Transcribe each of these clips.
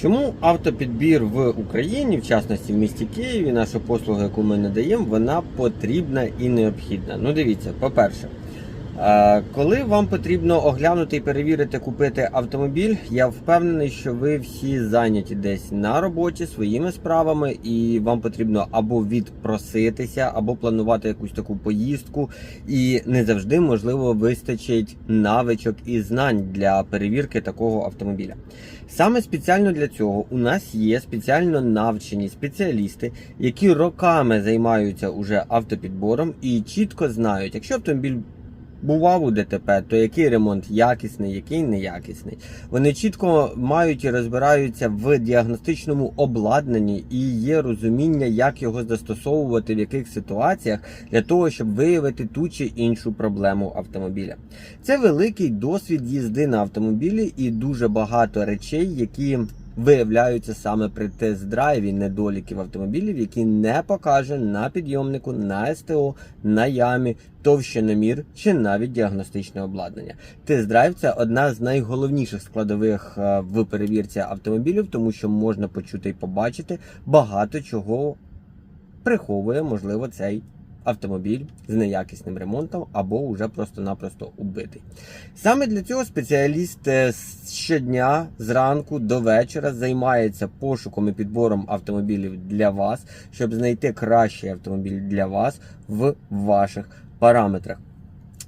Чому автопідбір в Україні, в частності в місті Києві, наша послуга, яку ми надаємо, вона потрібна і необхідна. Ну, дивіться, по-перше, коли вам потрібно оглянути і перевірити, купити автомобіль, я впевнений, що ви всі зайняті десь на роботі своїми справами, і вам потрібно або відпроситися, або планувати якусь таку поїздку. І не завжди можливо вистачить навичок і знань для перевірки такого автомобіля. Саме спеціально для цього у нас є спеціально навчені спеціалісти, які роками займаються уже автопідбором і чітко знають, якщо автомобіль бував у ДТП, то який ремонт якісний, який неякісний. Вони чітко мають і розбираються в діагностичному обладнанні і є розуміння, як його застосовувати в яких ситуаціях для того, щоб виявити ту чи іншу проблему автомобіля. Це великий досвід їзди на автомобілі і дуже багато речей, які виявляються саме при тест-драйві недоліків автомобілів, які не покаже на підйомнику, на СТО, на ямі, товщиномір чи навіть діагностичне обладнання. Тест-драйв це одна з найголовніших складових е, в перевірці автомобілів, тому що можна почути і побачити багато чого приховує, можливо, цей автомобіль з неякісним ремонтом або уже просто-напросто убитий. Саме для цього спеціаліст е, щодня зранку до вечора займається пошуком і підбором автомобілів для вас, щоб знайти кращий автомобіль для вас в ваших параметрах.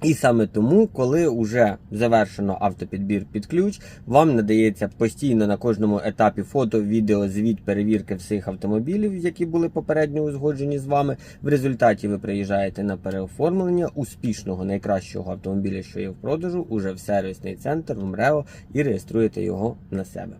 І саме тому, коли вже завершено автопідбір під ключ, вам надається постійно на кожному етапі фото, відео, звіт перевірки всіх автомобілів, які були попередньо узгоджені з вами. В результаті ви приїжджаєте на переоформлення успішного найкращого автомобіля, що є в продажу, уже в сервісний центр в МРЕО і реєструєте його на себе.